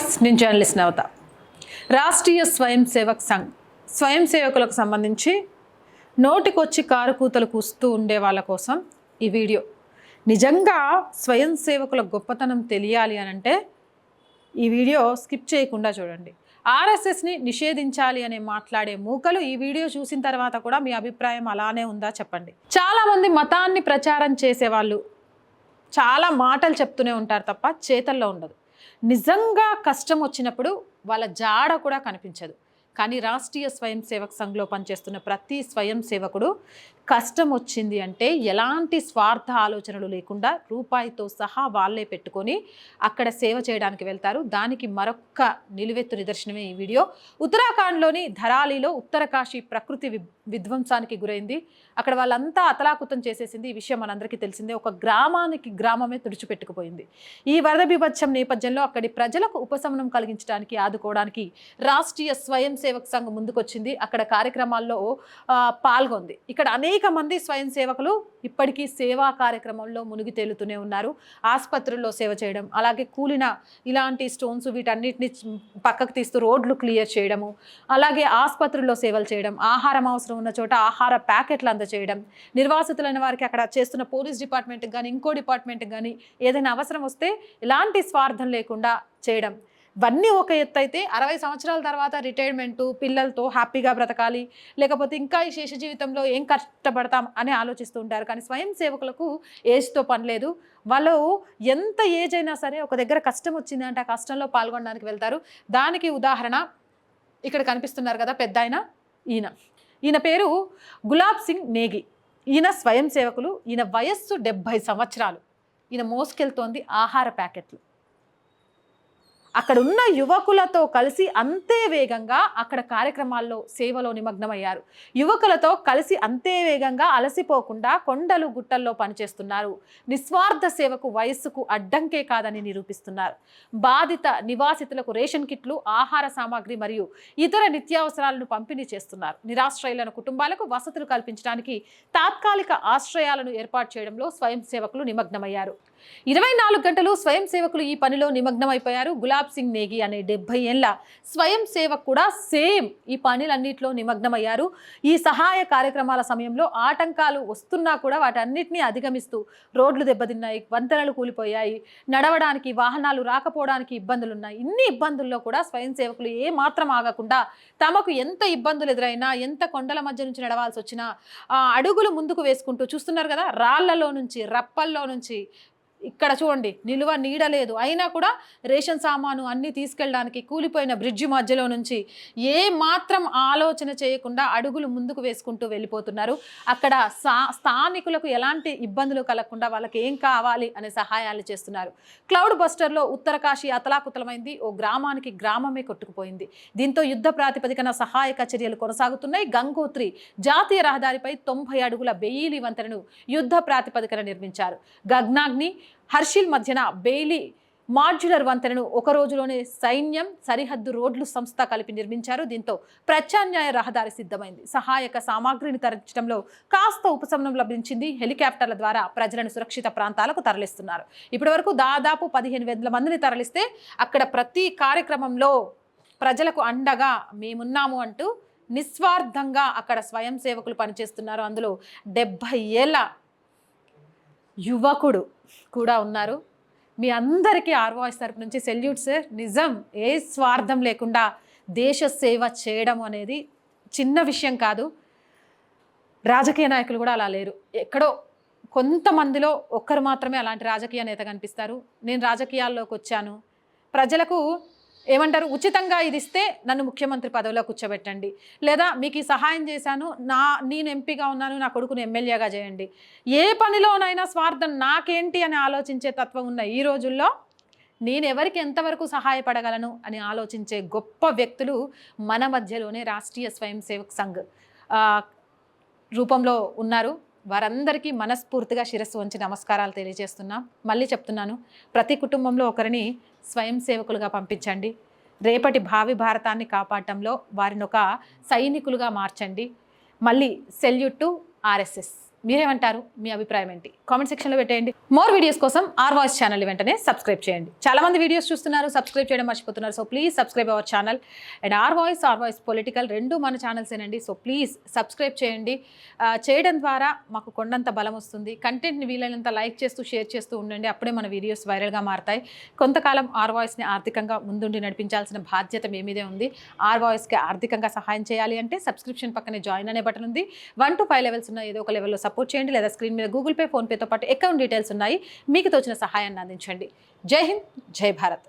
Voice నేను journalist నవత రాష్ట్రీయ స్వయం సేవక్ సంఘ్ స్వయం సేవకులకు సంబంధించి నోటికొచ్చి కారు కూతలు కూస్తూ ఉండే వాళ్ళ కోసం ఈ వీడియో. నిజంగా స్వయం సేవకుల గొప్పతనం తెలియాలి అని అంటే ఈ వీడియో స్కిప్ చేయకుండా చూడండి. ఆర్ఎస్ఎస్ని నిషేధించాలి అని మాట్లాడే మూకలు ఈ వీడియో చూసిన తర్వాత కూడా మీ అభిప్రాయం అలానే ఉందా చెప్పండి. చాలామంది మతాన్ని ప్రచారం చేసేవాళ్ళు చాలా మాటలు చెప్తూనే ఉంటారు తప్ప చేతల్లో ఉండదు. నిజంగా కష్టం వచ్చినప్పుడు వాళ్ళ జాడ కూడా కనిపించదు. కానీ రాష్ట్రీయ స్వయం సేవక్ సంఘ్లో పనిచేస్తున్న ప్రతి స్వయం సేవకుడు కష్టం వచ్చింది అంటే ఎలాంటి స్వార్థ ఆలోచనలు లేకుండా రూపాయితో సహా వాళ్ళే పెట్టుకొని అక్కడ సేవ చేయడానికి వెళ్తారు. దానికి మరొక్క నిలువెత్తు నిదర్శనమే ఈ వీడియో. ఉత్తరాఖండ్లోని ధరాలిలో ఉత్తరకాశీ ప్రకృతి విధ్వంసానికి గురైంది. అక్కడ వాళ్ళంతా అతలాకుతం చేసేసింది ఈ విషయం మనందరికీ తెలిసిందే. ఒక గ్రామానికి గ్రామమే తుడిచిపెట్టుకుపోయింది. ఈ వరద బీభత్సం నేపథ్యంలో అక్కడి ప్రజలకు ఉపశమనం కలిగించడానికి ఆదుకోవడానికి రాష్ట్రీయ స్వయం సేవక్ సంఘం ముందుకొచ్చింది. అక్కడ కార్యక్రమాల్లో పాల్గొంది. ఇక్కడ అనేక అనేక మంది స్వయం సేవకులు ఇప్పటికీ సేవా కార్యక్రమంలో మునిగి తేలుతూనే ఉన్నారు. ఆసుపత్రుల్లో సేవ చేయడం అలాగే కూలిన ఇలాంటి స్టోన్స్ వీటన్నిటిని పక్కకు తీస్తూ రోడ్లు క్లియర్ చేయడము అలాగే ఆసుపత్రుల్లో సేవలు చేయడం ఆహారం అవసరం ఉన్న చోట ఆహార ప్యాకెట్లు అందజేయడం నిర్వాసితులైన వారికి అక్కడ చేస్తున్న పోలీస్ డిపార్ట్మెంట్కి కానీ ఇంకో డిపార్ట్మెంట్కి కానీ ఏదైనా అవసరం వస్తే ఎలాంటి స్వార్థం లేకుండా చేయడం ఇవన్నీ ఒక ఎత్తు అయితే అరవై సంవత్సరాల తర్వాత రిటైర్మెంటు పిల్లలతో హ్యాపీగా బ్రతకాలి లేకపోతే ఇంకా ఈ శేష జీవితంలో ఏం కష్టపడతాం అని ఆలోచిస్తూ ఉంటారు. కానీ స్వయం సేవకులకు ఏజ్తో పని లేదు. వాళ్ళు ఎంత ఏజ్ అయినా సరే ఒక దగ్గర కష్టం వచ్చింది అంటే ఆ కష్టంలో పాల్గొనడానికి వెళ్తారు. దానికి ఉదాహరణ ఇక్కడ కనిపిస్తున్నారు కదా పెద్ద ఆయన ఈయన. ఈయన పేరు గులాబ్ సింగ్ నేగి. ఈయన స్వయం సేవకులు. ఈయన వయస్సు డెబ్భై సంవత్సరాలు. ఈయన మోసుకెళ్తోంది ఆహార ప్యాకెట్లు. అక్కడ ఉన్న యువకులతో కలిసి అంతే వేగంగా అక్కడ కార్యక్రమాల్లో సేవలో నిమగ్నమయ్యారు. యువకులతో కలిసి అంతే వేగంగా అలసిపోకుండా కొండలు గుట్టల్లో పనిచేస్తున్నారు. నిస్వార్థ సేవకు వయస్సుకు అడ్డంకే కాదని నిరూపిస్తున్నారు. బాధిత నివాసితులకు రేషన్ కిట్లు ఆహార సామాగ్రి మరియు ఇతర నిత్యావసరాలను పంపిణీ చేస్తున్నారు. నిరాశ్రయులను కుటుంబాలకు వసతులు కల్పించడానికి తాత్కాలిక ఆశ్రయాలను ఏర్పాటు చేయడంలో స్వయం సేవకులు నిమగ్నమయ్యారు. ఇరవై నాలుగు గంటలు స్వయం సేవకులు ఈ పనిలో నిమగ్నమైపోయారు. గులాబ్ సింగ్ నేగి అనే డెబ్బై ఏళ్ళ స్వయం సేవకు కూడా సేమ్ ఈ పనులన్నింటిలో నిమగ్నమయ్యారు. ఈ సహాయ కార్యక్రమాల సమయంలో ఆటంకాలు వస్తున్నా కూడా వాటన్నిటిని అధిగమిస్తూ రోడ్లు దెబ్బతిన్నాయి వంతెనలు కూలిపోయాయి. నడవడానికి వాహనాలు రాకపోవడానికి ఇబ్బందులు ఉన్నాయి ఇన్ని ఇబ్బందుల్లో కూడా స్వయం సేవకులు ఏ మాత్రం ఆగకుండా తమకు ఎంత ఇబ్బందులు ఎదురైనా ఎంత కొండల మధ్య నుంచి నడవాల్సి వచ్చినా ఆ అడుగులు ముందుకు వేసుకుంటూ చూస్తున్నారు కదా రాళ్ళలో నుంచి రప్పల్లో నుంచి ఇక్కడ చూడండి నిలువ నీడ లేదు. అయినా కూడా రేషన్ సామాను అన్నీ తీసుకెళ్ళడానికి కూలిపోయిన బ్రిడ్జి మధ్యలో నుంచి ఏ మాత్రం ఆలోచన చేయకుండా అడుగులు ముందుకు వేసుకుంటూ వెళ్ళిపోతున్నారు. అక్కడ సా స్థానికులకు ఎలాంటి ఇబ్బందులు కలగకుండా వాళ్ళకి ఏం కావాలి అనే సహాయాలు చేస్తున్నారు. క్లౌడ్ బస్టర్లో ఉత్తరకాశీ అతలాకుతలమైంది. ఓ గ్రామానికి గ్రామమే కొట్టుకుపోయింది. దీంతో యుద్ధ ప్రాతిపదికన సహాయక చర్యలు కొనసాగుతున్నాయి. గంగోత్రి జాతీయ రహదారిపై తొంభై అడుగుల బెయిలీ వంతెనను యుద్ధ ప్రాతిపదికన నిర్మించారు. గగ్నాగ్ని హర్షిల్ మధ్యన బెయిలీ మాడ్యులర్ వంతెనను ఒక రోజులోనే సైన్యం సరిహద్దు రోడ్లు సంస్థ కలిపి నిర్మించారు. దీంతో ప్రత్యామ్నాయ రహదారి సిద్ధమైంది. సహాయక సామాగ్రిని తరలించడంలో కాస్త ఉపశమనం లభించింది. హెలికాప్టర్ల ద్వారా ప్రజలను సురక్షిత ప్రాంతాలకు తరలిస్తున్నారు. ఇప్పటివరకు దాదాపు పదిహేను వేల మందిని తరలిస్తే అక్కడ ప్రతి కార్యక్రమంలో ప్రజలకు అండగా మేమున్నాము అంటూ నిస్వార్థంగా అక్కడ స్వయం సేవకులు పనిచేస్తున్నారు. అందులో డెబ్భై ఏళ్ళ యువకుడు కూడా ఉన్నారు. మీ అందరికీ ఆర్వాయిస్ తరపు నుంచి సెల్యూట్ సార్. నిజం ఏ స్వార్థం లేకుండా దేశ సేవ చేయడం అనేది చిన్న విషయం కాదు. రాజకీయ నాయకులు కూడా అలా లేరు. ఎక్కడో కొంతమందిలో ఒక్కరు మాత్రమే అలాంటి రాజకీయ నేత కనిపిస్తారు. నేను రాజకీయాల్లోకి వచ్చాను. ప్రజలకు ఏమంటారు? ఉచితంగా ఇది ఇస్తే నన్ను ముఖ్యమంత్రి పదవిలో కూర్చోబెట్టండి. లేదా మీకు ఈ సహాయం చేశాను నా నేను ఎంపీగా ఉన్నాను నా కొడుకుని ఎమ్మెల్యేగా చేయండి. ఏ పనిలోనైనా స్వార్థం నాకేంటి అని ఆలోచించే తత్వం ఉన్న ఈ రోజుల్లో నేను ఎవరికి ఎంతవరకు సహాయపడగలను అని ఆలోచించే గొప్ప వ్యక్తులు మన మధ్యలోనే రాష్ట్రీయ స్వయం సేవక్ సంఘ్ రూపంలో ఉన్నారు. వారందరికీ మనస్ఫూర్తిగా శిరస్సు వంచి నమస్కారాలు తెలియజేస్తున్నాం. మళ్ళీ చెప్తున్నాను ప్రతి కుటుంబంలో ఒకరిని స్వయం సేవకులుగా పంపించండి. రేపటి భావి భారతాన్ని కాపాడటంలో వారిని ఒక సైనికులుగా మార్చండి. మళ్ళీ సెల్యూట్ టు ఆర్ఎస్ఎస్. మీరేమంటారు? మీ అభిప్రాయం ఏంటి? కామెంట్ సెక్షన్లో పెట్టేయండి. మోర్ వీడియోస్ కోసం ఆర్ వాయిస్ ఛానల్ వెంటనే సబ్స్క్రైబ్ చేయండి. చాలా మంది వీడియోస్ చూస్తున్నారు సబ్స్క్రైబ్ చేయడం మర్చిపోతున్నారు. So please subscribe our channel. And R voice R voice political రెండు మన ఛానల్సేనండి. సో ప్లీజ్ సబ్స్క్రైబ్ చేయండి. చేయడం ద్వారా మాకు కొండంత బలం వస్తుంది. కంటెంట్ని వీలైనంత లైక్ చేస్తూ షేర్ చేస్తూ ఉండండి. అప్పుడే మన వీడియోస్ వైరల్గా మారతాయి. కొంతకాలం ఆర్ వాయిస్ని ఆర్థికంగా ముందుండి నడిపించాల్సిన బాధ్యత మీ మీదే ఉంది. ఆర్ వాయిస్కి ఆర్థికంగా సహాయం చేయాలి అంటే సబ్స్క్రిప్షన్ పక్కనే జాయిన్ అనే బటన్ ఉంది. వన్ టు ఫైవ్ లెవెల్స్ ఉన్న ఏదో ఒక లెవెల్లో సపోర్ట్ చేయండి లేదా స్క్రీన్ మీద గూగుల్ పే ఫోన్పేతో పాటు అకౌంట్ డీటెయిల్స్ ఉన్నాయి. మీకు తోచిన సహాయాన్ని అందించండి. జై హింద్ జై భారత్.